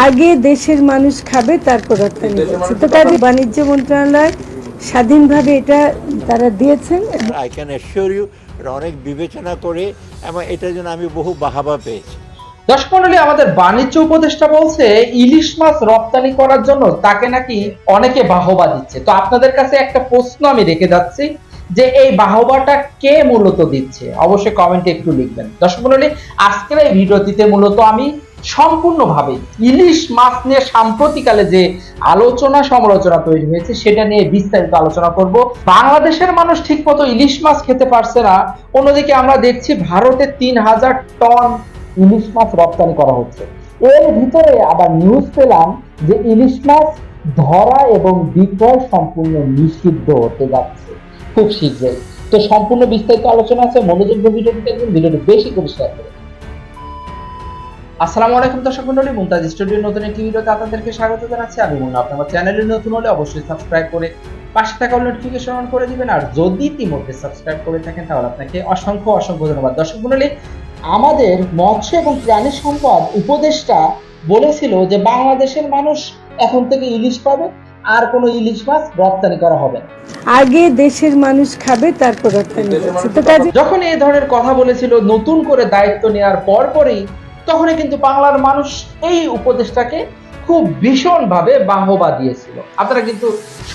আগে দেশের মানুষ খাবে তারপর রপ্তানি করছে। তো কাজে বাণিজ্য মন্ত্রণালয় স্বাধীনভাবে এটা তারা দিয়েছেন। আই ক্যান অ্যাসিওর ইউ অনেক বিবেচনা করে এবং এটার জন্য আমি বহু বাহাবা পেয়েছি। দর্শক মন্ডলী আমাদের বাণিজ্য উপদেষ্টা বলছে ইলিশ মাছ রপ্তানি করার জন্য তাকে নাকি অনেকে বাহবা দিচ্ছে। তো আপনাদের কাছে একটা প্রশ্ন আমি রেখে যাচ্ছি যে এই বাহবাটা কে মূলত দিচ্ছে? অবশ্যই কমেন্টে একটু লিখবেন। দর্শক মন্ডলী, আজকের এই ভিডিওটিতে মূলত আমি সম্পূর্ণভাবে ইলিশ মাছ নিয়ে সাম্প্রতিকালে যে আলোচনা সমালোচনা তৈরি হয়েছে, সেটা নিয়ে বিস্তারিত আলোচনা করব। বাংলাদেশের মানুষ ঠিকমতো ইলিশ মাছ খেতে পারছে না। অন্যদিকে আমরা দেখছি ভারতে তিন হাজার টন ইলিশ মাছ রপ্তানি করা হচ্ছে। এর ভিতরে আবার নিউজ পেলাম যে ইলিশ মাছ ধরা এবং বিক্রয় সম্পূর্ণ নিষিদ্ধ হতে যাচ্ছে। খুব শীঘ্রই। তো সম্পূর্ণ বিস্তারিত আলোচনা আছে, মনোযোগ ভিডিওটি দেখবেন ভিডিওটি বেশি করে। শেয়ার করবেন আসসালামু আলাইকুম দর্শক মন্ডলী, মুমতাজ স্টুডিওর নতুন একটি ভিডিওতে আপনাদেরকে স্বাগত জানাচ্ছি। আমি মুন্না। আপনার চ্যানেলে নতুন হলে অবশ্যই সাবস্ক্রাইব করে পাশে থাকা নোটিফিকেশন অন করে দিবেন। আর যদি ইতিমধ্যে সাবস্ক্রাইব করে থাকেন, তাহলে আপনাকে অসংখ্য অসংখ্য ধন্যবাদ। দর্শক মন্ডলী, আমাদের মৎস্য এবং প্রাণী সম্পদ উপদেষ্টা বলেছিল যে বাংলাদেশের মানুষ এখন থেকে ইলিশ পাবে। আর কোনো ইলিশ মাছ রপ্তানি করা হবে আগে দেশের মানুষ খাবে তারপর রপ্তানি যখন এই ধরনের কথা বলেছিল নতুন করে দায়িত্ব নেওয়ার পর পরই তখনই কিন্তু বাংলার মানুষ এই উপদেশটাকে খুব ভীষণ ভাবে বাহবা দিয়েছিল। আপনারা কিন্তু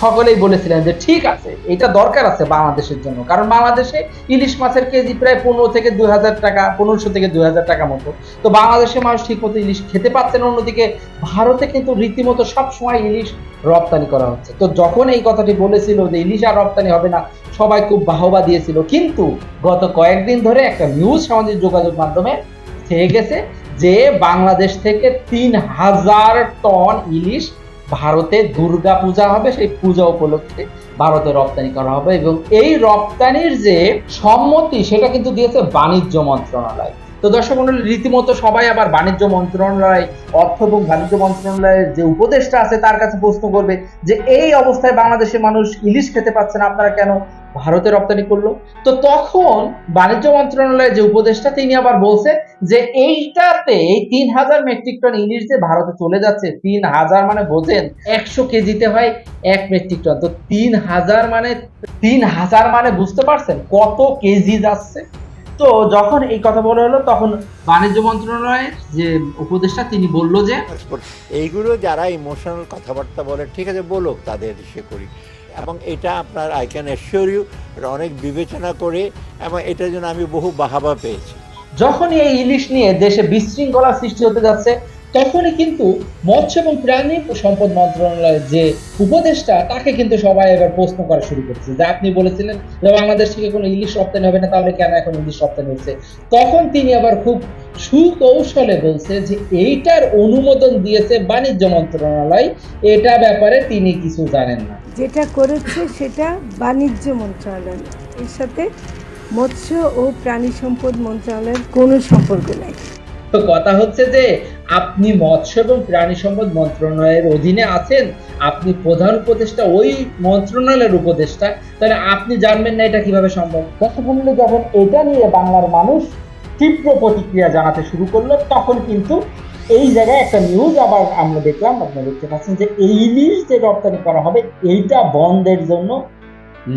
সকলেই বলেছিলেন যে ঠিক আছে, এটা দরকার আছে বাংলাদেশের জন্য। কারণ বাংলাদেশে ইলিশ মাছের কেজি প্রায় পনেরো থেকে দুই হাজার টাকা, পনেরোশো থেকে দুই হাজার টাকা মতো। তো বাংলাদেশের মানুষ ঠিক মতো ইলিশ খেতে পাচ্ছে না, অন্যদিকে ভারতে কিন্তু রীতিমতো সবসময় ইলিশ রপ্তানি করা হচ্ছে। তো যখন এই কথাটি বলেছিল যে ইলিশ আর রপ্তানি হবে না, সবাই খুব বাহবা দিয়েছিল। কিন্তু গত কয়েকদিন ধরে একটা নিউজ সামাজিক যোগাযোগ মাধ্যমে থেকে গেছে যে বাংলাদেশ থেকে তিন হাজার টন ইলিশ ভারতে দুর্গা পূজা হবে, সেই পূজা উপলক্ষে ভারতে রপ্তানি করা হবে এবং এই রপ্তানির যে সম্মতি, সেটা কিন্তু দিয়েছে বাণিজ্য মন্ত্রণালয়। তো দর্শক মন্ডলী, রীতিমতো সবাই আবার বাণিজ্য মন্ত্রণালয়, অর্থ এবং বাণিজ্য মন্ত্রণালয়ের যে উপদেষ্টা আছে, তার কাছে প্রশ্ন করবে যে, এই অবস্থায় বাংলাদেশের মানুষ ইলিশ খেতে পাচ্ছে না, আপনারা কেন ভারতে রপ্তানি করল। তো তখন বাণিজ্য মন্ত্রণালয়ের যে উপদেষ্টা, তিনি আবার বলছে যে এইটাতে এই তিন হাজার মেট্রিক টন ইলিশ যে ভারতে চলে যাচ্ছে। তিন হাজার মানে বোঝেন, একশো কেজিতে হয় এক মেট্রিক টন তো তিন হাজার মানে তিন হাজার মানে বুঝতে পারছেন কত কেজি যাচ্ছে? তো যখন এই কথা বলা হলো, তখন বাণিজ্য মন্ত্রণালয়ের যে উপদেষ্টা, তিনি বলল যে এইগুলো যারা ইমোশনাল কথাবার্তা বলে, ঠিক আছে, বলুক, তাদের সে করি। এবং এটা আপনার আই ক্যান অ্যাসিওর ইউ এটা অনেক বিবেচনা করে এবং এটার জন্য আমি বহু বাহাবা পেয়েছি। যখনই এই ইলিশ নিয়ে দেশে বিশৃঙ্খলা সৃষ্টি হতে যাচ্ছে, তখনই কিন্তু মৎস্য এবং প্রাণী সম্পদ মন্ত্রণালয়ের যে উপদেষ্টা, তাকে কিন্তু সবাই এবার প্রশ্ন করা শুরু করেছে যে আপনি বলেছিলেন যে বাংলাদেশ থেকে কোনো ইলিশ রপ্তানি হবে না, তাহলে কেন এখন ইলিশ রপ্তানি হচ্ছে? তখন তিনি আবার খুব সুকৌশলে বলছে যে এইটার অনুমোদন দিয়েছে বাণিজ্য মন্ত্রণালয়। এটা ব্যাপারে তিনি কিছু জানেন না। যেটা করেছে সেটা বাণিজ্য মন্ত্রণালয়। এর সাথে মৎস্য ও প্রাণী সম্পদ মন্ত্রণালয়ের কোনো সম্পর্ক নেই। তো কথা হচ্ছে যে আপনি মৎস্য এবং প্রাণী সম্পদ মন্ত্রণালয়ের অধীনে আছেন আপনি প্রধান উপদেষ্টা ওই মন্ত্রণালয়ের উপদেষ্টা তাহলে আপনি জানবেন না এটা কীভাবে সম্ভব। দর্শক যখন এটা নিয়ে বাংলার মানুষ তীব্র প্রতিক্রিয়া জানাতে শুরু করল তখন কিন্তু এই জায়গায় একটা নিউজ আবার আমরা দেখলাম, আপনারা দেখতে পাচ্ছেন যে এই ইলিশ যে রপ্তানি করা হবে, এইটা বন্ধের জন্য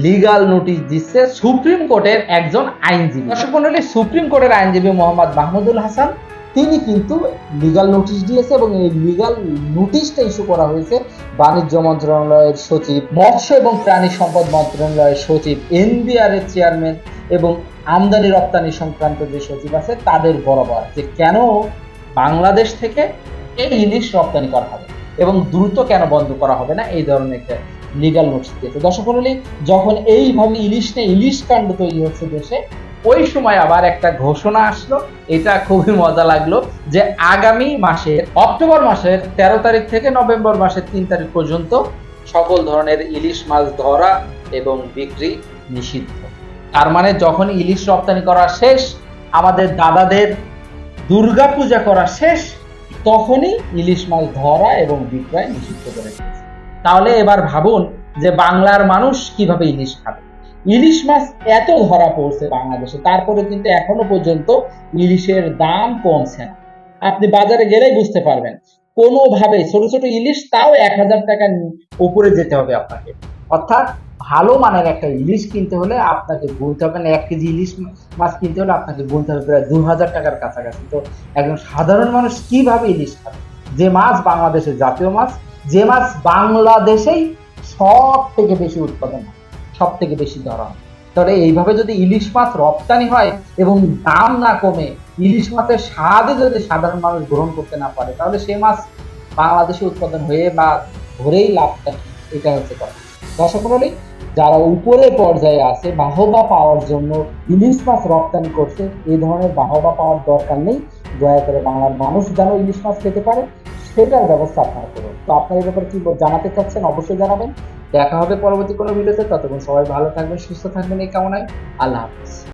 লিগাল নোটিশ দিচ্ছে সুপ্রিম কোর্টের একজন আইনজীবী। দর্শক মন্ডলী, সুপ্রিম কোর্টের আইনজীবী মোহাম্মদ মাহমুদুল হাসান, তিনি কিন্তু লিগাল নোটিশ দিয়েছে এবং এই লিগাল নোটিশটা ইস্যু করা হয়েছে বাণিজ্য মন্ত্রণালয়ের সচিব, মৎস্য এবং প্রাণী সম্পদ মন্ত্রণালয়ের সচিব, এনবিআর এর চেয়ারম্যান এবং আমদানি রপ্তানি সংক্রান্ত যে সচিব আছে, তাদের বরাবর। যে কেন বাংলাদেশ থেকে এই ইলিশ রপ্তানি করা হবে এবং দ্রুত কেন বন্ধ করা হবে না? এই ধরনের একটা লিগাল নোটিশ দিয়েছে। দর্শক মণ্ডলী, যখন এইভাবে ইলিশ নিয়ে ইলিশ কাণ্ড তৈরি হচ্ছে দেশে, ওই সময় আবার একটা ঘোষণা আসলো। এটা খুবই মজা লাগল যে আগামী মাসে অক্টোবর মাসের তেরো তারিখ থেকে নভেম্বর মাসের তিন তারিখ পর্যন্ত সকল ধরনের ইলিশ মাছ ধরা এবং বিক্রি নিষিদ্ধ। তার মানে যখন ইলিশ রপ্তানি করা শেষ, আমাদের দাদাদের দুর্গা পূজা করা শেষ, তখনই ইলিশ মাছ ধরা এবং বিক্রয় নিষিদ্ধ করে তাহলে এবার ভাবুন যে বাংলার মানুষ কীভাবে ইলিশ খাবে। ইলিশ মাছ এত ধরা পড়ছে বাংলাদেশে, তারপরে কিন্তু এখনও পর্যন্ত ইলিশের দাম কমছে না। আপনি বাজারে গেলেই বুঝতে পারবেন। কোনোভাবে ছোট ছোট ইলিশ তাও এক হাজার টাকা উপরে যেতে হবে আপনাকে। অর্থাৎ ভালো মানের একটা ইলিশ কিনতে হলে আপনাকে গুনতে হবে না, এক কেজি ইলিশ মাছ কিনতে হলে আপনাকে গুনতে হবে প্রায় দু হাজার টাকার কাছাকাছি। তো একজন সাধারণ মানুষ কীভাবে ইলিশ খাবে? যে মাছ বাংলাদেশের জাতীয় মাছ, যে মাছ বাংলাদেশেই সব থেকে বেশি উৎপাদন হয় সব থেকে বেশি ধরা হয়। তাহলে এইভাবে যদি ইলিশ মাছ রপ্তানি হয় এবং দাম না কমে, ইলিশ মাছের স্বাদে যদি সাধারণ মানুষ গ্রহণ করতে না পারে, তাহলে সে মাছ বাংলাদেশে উৎপাদন হয়ে বা ধরেই লাভটা এটা হচ্ছে কথা। দর্শক যারা উপরে পর্যায়ে আছে, বাহবা পাওয়ার জন্য ইলিশ মাছ রপ্তানি করছে, এই ধরনের বাহবা পাওয়ার দরকার নেই। দয়া করে বাংলার মানুষ যেন ইলিশ মাছ খেতে পারে, সেটার ব্যবস্থা আপনারা করুন। তো আপনার এই ব্যাপারে কি জানাতে চাচ্ছেন অবশ্যই জানাবেন। দেখা হবে পরবর্তী কোনো ভিডিওতে, ততক্ষণ সবাই ভালো থাকবেন, সুস্থ থাকবেন এই কামনায়। আল্লাহ হাফিজ।